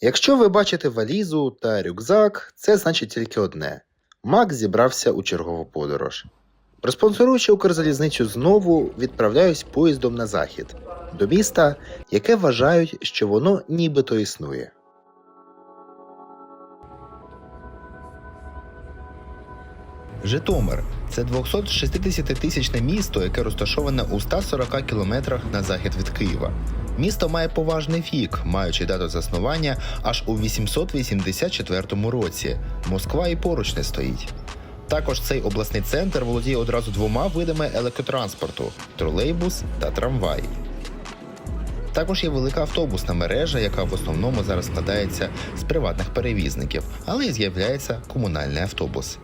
Якщо ви бачите валізу та рюкзак, це значить тільки одне: Макс зібрався у чергову подорож. Розпонсоруючи Укрзалізницю знову, відправляюсь поїздом на захід до міста, яке вважають, що воно нібито існує. Житомир це 260-тисячне місто, яке розташоване у 140 кілометрах на захід від Києва. Місто має поважний вік, маючи дату заснування аж у 884 році. Москва і поруч не стоїть. Також цей обласний центр володіє одразу двома видами електротранспорту тролейбус та трамвай. Також є велика автобусна мережа, яка в основному зараз складається з приватних перевізників, але й з'являється комунальний автобус.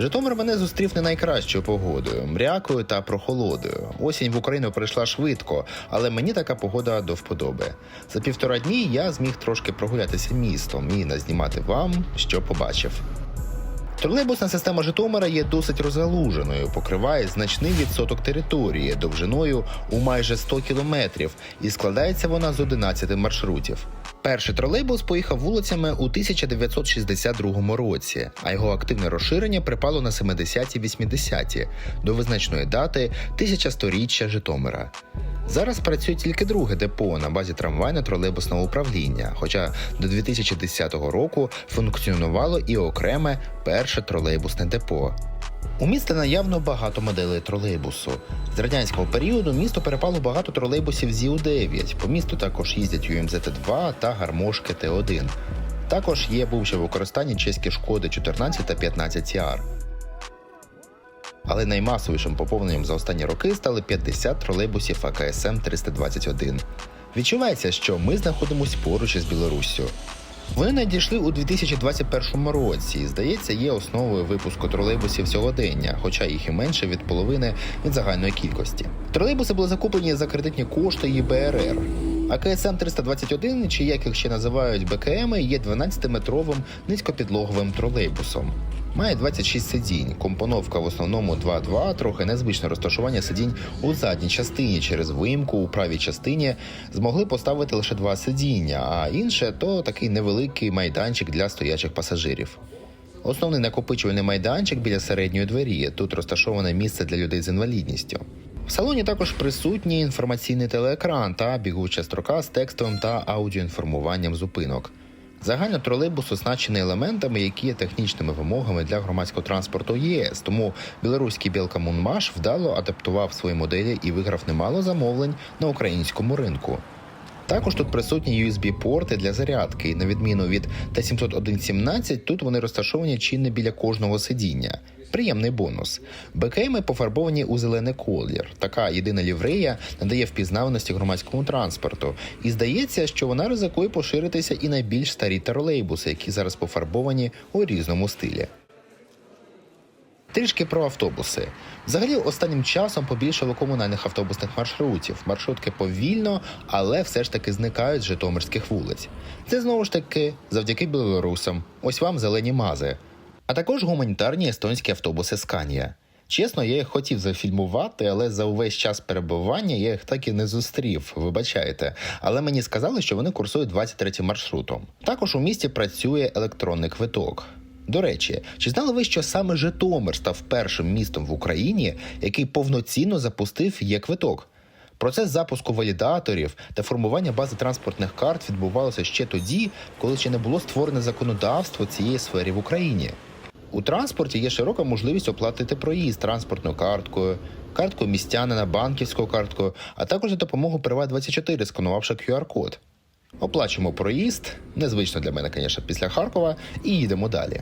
Житомир мене зустрів не найкращою погодою, мрякою та прохолодою. Осінь в Україну прийшла швидко, але мені така погода до вподоби. За півтора дні я зміг трошки прогулятися містом і назнімати вам, що побачив. Тролейбусна система Житомира є досить розгалуженою, покриває значний відсоток території довжиною у майже 100 кілометрів, і складається вона з 11 маршрутів. Перший тролейбус поїхав вулицями у 1962 році, а його активне розширення припало на 70-80-ті до визначної дати 1100-річчя Житомира. Зараз працює тільки друге депо на базі трамвайно-тролейбусного управління, хоча до 2010 року функціонувало і окреме перше тролейбусне депо. У міста наявно багато моделей тролейбусу. З радянського періоду місто перепало багато тролейбусів ЗІУ-9. По місту також їздять УМЗТ-2 та гармошки Т1. Також є бувши в використанні чеські шкоди 14 та 15 CR. Але наймасовішим поповненням за останні роки стали 50 тролейбусів АКСМ 321. Відчувається, що ми знаходимося поруч із Білоруссю. Вони надійшли у 2021 році здається, є основою випуску тролейбусів сьогодення, хоча їх і менше від половини від загальної кількості. Тролейбуси були закуплені за кредитні кошти ЄБРР. А КСМ 321, чи як їх ще називають БКМ, є 12-метровим низькопідлоговим тролейбусом. Має 26 сидінь, компоновка в основному 2-2, трохи незвичне розташування сидінь у задній частині. Через виїмку у правій частині змогли поставити лише два сидіння, а інше то такий невеликий майданчик для стоячих пасажирів. Основний накопичувальний майданчик біля середньої двері. Тут розташоване місце для людей з інвалідністю. В салоні також присутній інформаційний телеекран та бігуча строка з текстовим та аудіоінформуванням зупинок. Загально тролейбус оснащений елементами, які є технічними вимогами для громадського транспорту ЄС. Тому білоруський Білкамунмаш вдало адаптував свої моделі і виграв немало замовлень на українському ринку. Також тут присутні USB-порти для зарядки. На відміну від Т70117, тут вони розташовані чи не біля кожного сидіння. Приємний бонус. БКМи пофарбовані у зелений колір. Така єдина ліврея надає впізнаваності громадському транспорту. І здається, що вона ризикує поширитися і на більш старі тролейбуси, які зараз пофарбовані у різному стилі. Трішки про автобуси. Взагалі, останнім часом побільшало комунальних автобусних маршрутів. Маршрутки повільно, але все ж таки зникають з житомирських вулиць. Це знову ж таки завдяки білорусам. Ось вам зелені мази. А також гуманітарні естонські автобуси Сканія. Чесно, я їх хотів зафільмувати, але за увесь час перебування я їх так і не зустрів. Вибачайте. Але мені сказали, що вони курсують 23 маршрутом. Також у місті працює електронний квиток. До речі, чи знали ви, що саме Житомир став першим містом в Україні, який повноцінно запустив є квиток? Процес запуску валідаторів та формування бази транспортних карт відбувалося ще тоді, коли ще не було створене законодавство цієї сфери в Україні. У транспорті є широка можливість оплатити проїзд транспортною карткою, карткою містянина, банківською карткою, а також за допомогою Приват24, сканувавши QR-код. Оплачуємо проїзд, незвично для мене, звісно, після Харкова, і їдемо далі.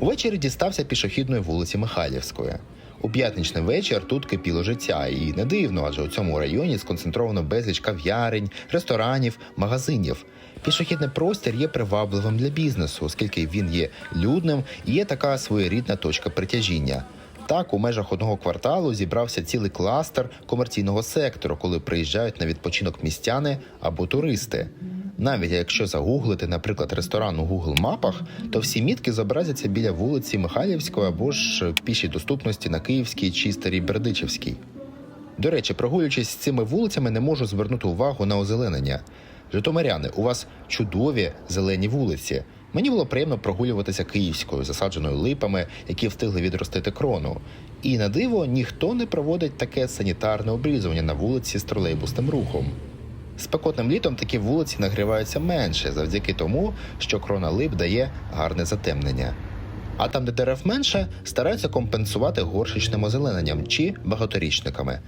Увечері дістався пішохідної вулиці Михайлівської. У п'ятничний вечір тут кипіло життя, і не дивно, адже у цьому районі сконцентровано безліч кав'ярень, ресторанів, магазинів. Пішохідний простір є привабливим для бізнесу, оскільки він є людним і є така своєрідна точка притяжіння. Так, у межах одного кварталу зібрався цілий кластер комерційного сектору, коли приїжджають на відпочинок містяни або туристи. Навіть якщо загуглити, наприклад, ресторан у Google мапах, то всі мітки зобразяться біля вулиці Михайлівської або ж пішій доступності на Київській чи Старій Бердичівській. До речі, прогулюючись цими вулицями, не можу звернути увагу на озеленення. Житомиряни, у вас чудові зелені вулиці. Мені було приємно прогулюватися київською, засадженою липами, які встигли відростити крону. І на диво ніхто не проводить таке санітарне обрізування на вулиці з тролейбусним рухом. Спекотним літом такі вулиці нагріваються менше завдяки тому, що крона лип дає гарне затемнення. А там, де дерев менше, стараються компенсувати горшечним озелененням чи багаторічниками.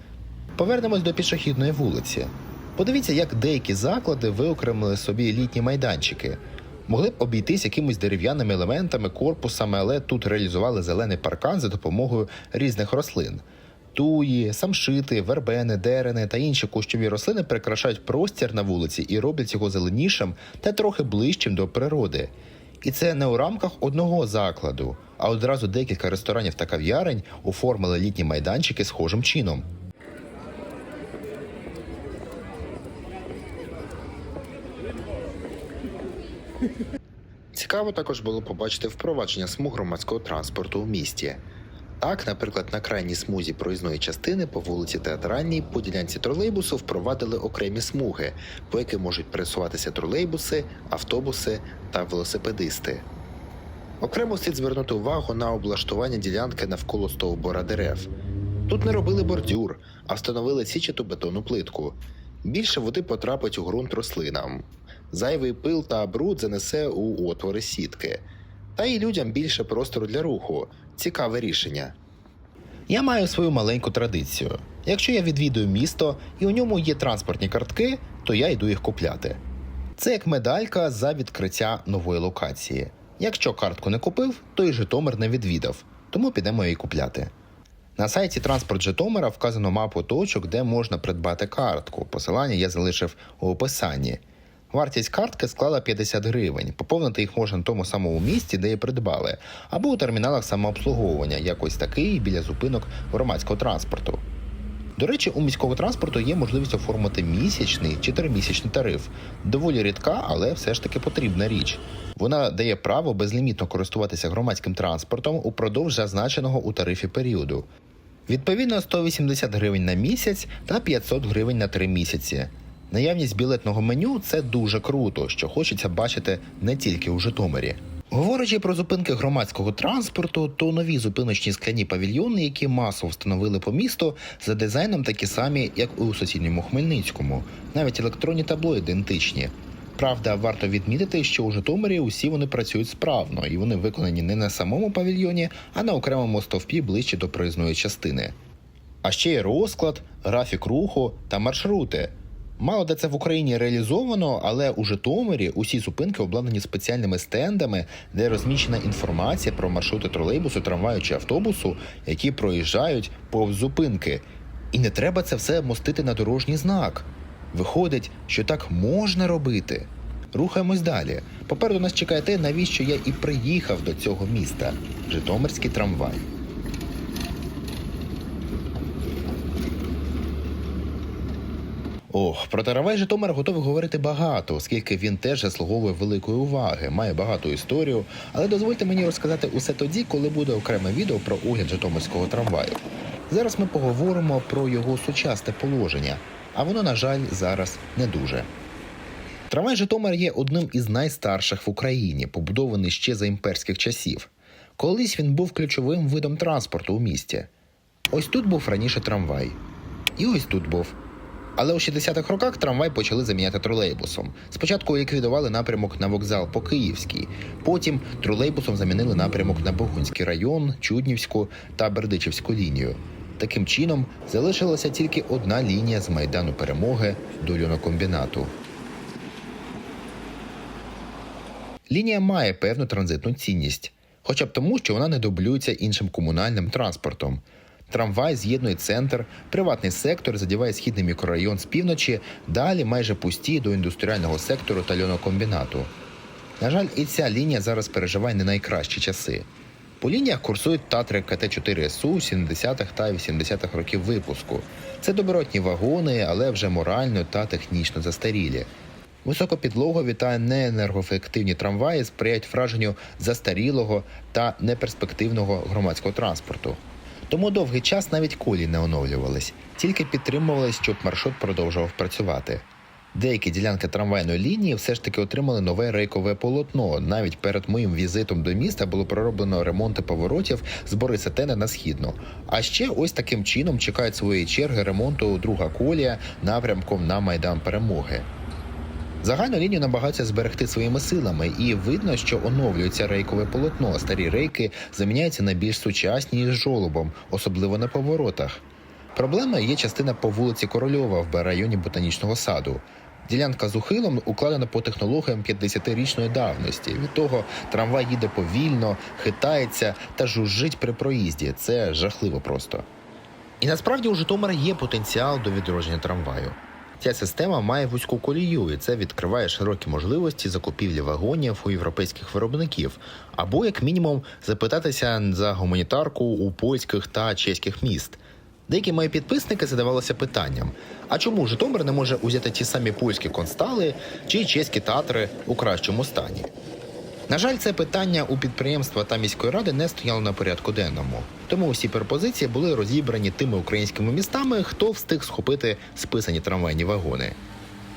Повернемось до пішохідної вулиці. Подивіться, як деякі заклади виокремили собі літні майданчики. Могли б обійтись якимись дерев'яними елементами, корпусами, але тут реалізували зелений паркан за допомогою різних рослин. Туї, самшити, вербени, дерени та інші кущові рослини прикрашають простір на вулиці і роблять його зеленішим та трохи ближчим до природи. І це не у рамках одного закладу, а одразу декілька ресторанів та кав'ярень оформили літні майданчики схожим чином. Цікаво також було побачити впровадження смуг громадського транспорту у місті. Так, наприклад, на крайній смузі проїзної частини по вулиці Театральній по ділянці тролейбусу впровадили окремі смуги, по яким можуть пересуватися тролейбуси, автобуси та велосипедисти. Окремо слід звернути увагу на облаштування ділянки навколо стовбора дерев. Тут не робили бордюр, а встановили січату бетонну плитку. Більше води потрапить у ґрунт рослинам. Зайвий пил та бруд занесе у отвори сітки. Та й людям більше простору для руху. Цікаве рішення. Я маю свою маленьку традицію. Якщо я відвідую місто і у ньому є транспортні картки, то я йду їх купляти. Це як медалька за відкриття нової локації. Якщо картку не купив, то і Житомир не відвідав, тому підемо її купляти. На сайті Транспорт Житомира вказано мапу точок, де можна придбати картку. Посилання я залишив у описанні. Вартість картки склала 50 гривень. Поповнити їх можна на тому самому місці, де її придбали, або у терміналах самообслуговування, як ось такий біля зупинок громадського транспорту. До речі, у міського транспорту є можливість оформити місячний чи тримісячний тариф. Доволі рідка, але все ж таки потрібна річ. Вона дає право безлімітно користуватися громадським транспортом упродовж зазначеного у тарифі періоду. Відповідно 180 гривень на місяць та 500 гривень на 3 місяці. Наявність білетного меню це дуже круто, що хочеться бачити не тільки у Житомирі. Говорячи про зупинки громадського транспорту, то нові зупиночні скляні павільйони, які масово встановили по місту, за дизайном такі самі, як у сусідньому Хмельницькому. Навіть електронні табло ідентичні. Правда, варто відмітити, що у Житомирі усі вони працюють справно, і вони виконані не на самому павільйоні, а на окремому стовпі ближче до проїзної частини. А ще є розклад, графік руху та маршрути. Мало де це в Україні реалізовано, але у Житомирі усі зупинки обладнані спеціальними стендами, де розміщена інформація про маршрути тролейбусу, трамваю чи автобусу, які проїжджають повз зупинки. І не треба це все мостити на дорожній знак. Виходить, що так можна робити. Рухаємось далі. Попереду нас чекає те, навіщо я і приїхав до цього міста Житомирський трамвай. Ох, про трамвай Житомир готовий говорити багато, оскільки він теж заслуговує великої уваги, має багату історію. Але дозвольте мені розказати усе тоді, коли буде окреме відео про огляд Житомирського трамваю. Зараз ми поговоримо про його сучасне положення, а воно, на жаль, зараз не дуже. Трамвай Житомир є одним із найстарших в Україні, побудований ще за імперських часів. Колись він був ключовим видом транспорту у місті. Ось тут був раніше трамвай. І ось тут був. Але у 60-х роках трамвай почали заміняти тролейбусом. Спочатку ліквідували напрямок на вокзал по Київській, потім тролейбусом замінили напрямок на Богунський район, Чуднівську та Бердичівську лінію. Таким чином залишилася тільки одна лінія з майдану перемоги до льонокомбінату. Лінія має певну транзитну цінність, хоча б тому, що вона не дублюється іншим комунальним транспортом. Трамвай з'єднує центр, приватний сектор задіває східний мікрорайон з півночі, далі майже пусті до індустріального сектору та льонокомбінату. На жаль, і ця лінія зараз переживає не найкращі часи. По лініях курсують Татри КТ-4 СУ 70-х та 80-х років випуску. Це добротні вагони, але вже морально та технічно застарілі. Високопідлогові та неенергоефективні трамваї сприяють враженню застарілого та неперспективного громадського транспорту. Тому довгий час навіть колії не оновлювались, тільки підтримувались, щоб маршрут продовжував працювати. Деякі ділянки трамвайної лінії все ж таки отримали нове рейкове полотно. Навіть перед моїм візитом до міста було пророблено ремонти поворотів з Бориса Тена на східну. А ще ось таким чином чекають своєї черги ремонту друга колія напрямком на майдан перемоги. Загальну лінію намагаються зберегти своїми силами, і видно, що оновлюється рейкове полотно. Старі рейки заміняються на більш сучасні з жолобом, особливо на поворотах. Проблема є частина по вулиці Корольова в районі ботанічного саду. Ділянка з ухилом укладена по технологіям 50-річної давності. Від того трамвай їде повільно, хитається та жужжить при проїзді. Це жахливо просто. І насправді у Житомира є потенціал до відродження трамваю. Ця система має вузьку колію, і це відкриває широкі можливості закупівлі вагонів у європейських виробників, або як мінімум запитатися за гуманітарку у польських та чеських міст. Деякі мої підписники задавалися питанням: а чому Житомир не може узяти ті самі польські констали чи чеські татри у кращому стані? На жаль, це питання у підприємства та міської ради не стояло на порядку денному. Тому усі пропозиції були розібрані тими українськими містами, хто встиг схопити списані трамвайні вагони.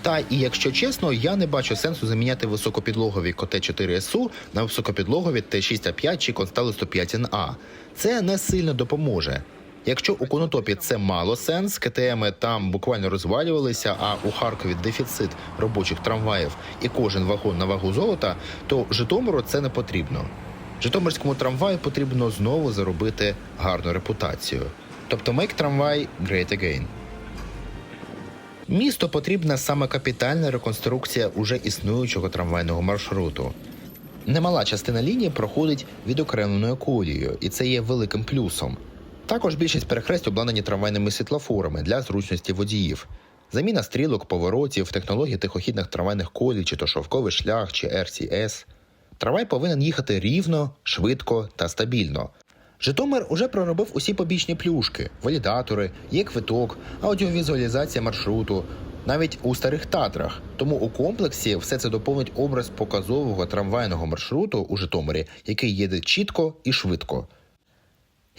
Та і якщо чесно, я не бачу сенсу заміняти високопідлогові КТ 4 СУ на високопідлогові Т6А5 чи Констали 105 НА. Це не сильно допоможе. Якщо у Конотопі це мало сенс, КТМи там буквально розвалювалися, а у Харкові дефіцит робочих трамваїв і кожен вагон на вагу золота, то Житомиру це не потрібно. Житомирському трамваю потрібно знову заробити гарну репутацію. Тобто make трамвай great again. Місту потрібна саме капітальна реконструкція уже існуючого трамвайного маршруту. Немала частина лінії проходить відокремленою колією, і це є великим плюсом. Також більшість перехресть обладнані трамвайними світлофорами для зручності водіїв. Заміна стрілок, поворотів, технології тихохідних трамвайних колій, чи то шовковий шлях, чи RCS. Трамвай повинен їхати рівно, швидко та стабільно. Житомир уже проробив усі побічні плюшки, валідатори, є квиток, аудіовізуалізація маршруту, навіть у старих татрах. Тому у комплексі все це доповнить образ показового трамвайного маршруту у Житомирі, який їде чітко і швидко.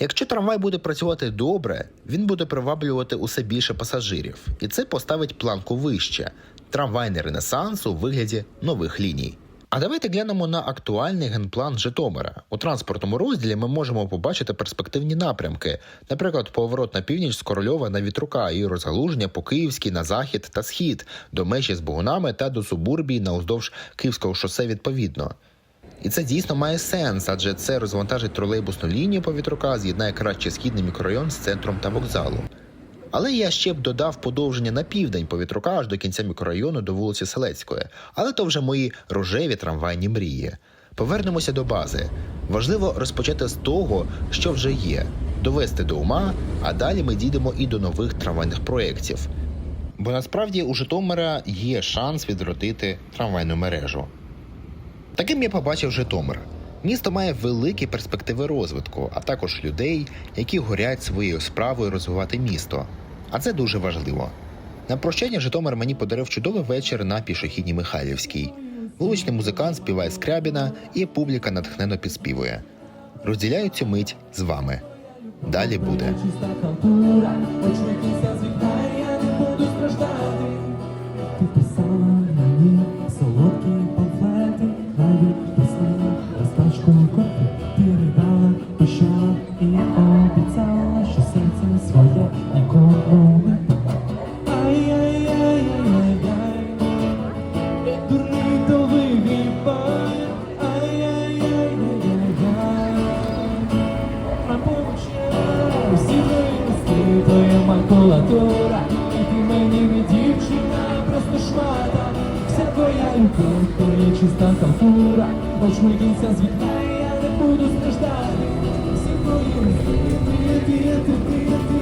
Якщо трамвай буде працювати добре, він буде приваблювати усе більше пасажирів, і це поставить планку вище трамвайний ренесанс у вигляді нових ліній. А давайте глянемо на актуальний генплан Житомира. У транспортному розділі ми можемо побачити перспективні напрямки, наприклад, поворот на північ з Корольова на Вітрука і розгалуження по Київській на захід та схід, до межі з Богунами та до субурбії на уздовж Київського шосе відповідно. І це дійсно має сенс, адже це розвантажить тролейбусну лінію по вітрука, з'єднає краще східний мікрорайон з центром та вокзалом. Але я ще б додав подовження на південь по вітрука аж до кінця мікрорайону до вулиці Селецької. Але то вже мої рожеві трамвайні мрії. Повернемося до бази. Важливо розпочати з того, що вже є, довести до ума, а далі ми дійдемо і до нових трамвайних проєктів. Бо насправді у Житомира є шанс відродити трамвайну мережу. Таким я побачив Житомир. Місто має великі перспективи розвитку, а також людей, які горять своєю справою розвивати місто. А це дуже важливо. На прощання Житомир мені подарив чудовий вечір на пішохідній Михайлівській. Вуличний музикант співає скрябіна, і публіка натхнено підспівує. Розділяю цю мить з вами. Далі буде. Любов, то є чиста халтура Хоч ми кінця з вікна, я не буду страждати. Всі твої мрії, ти, ти, ти, ти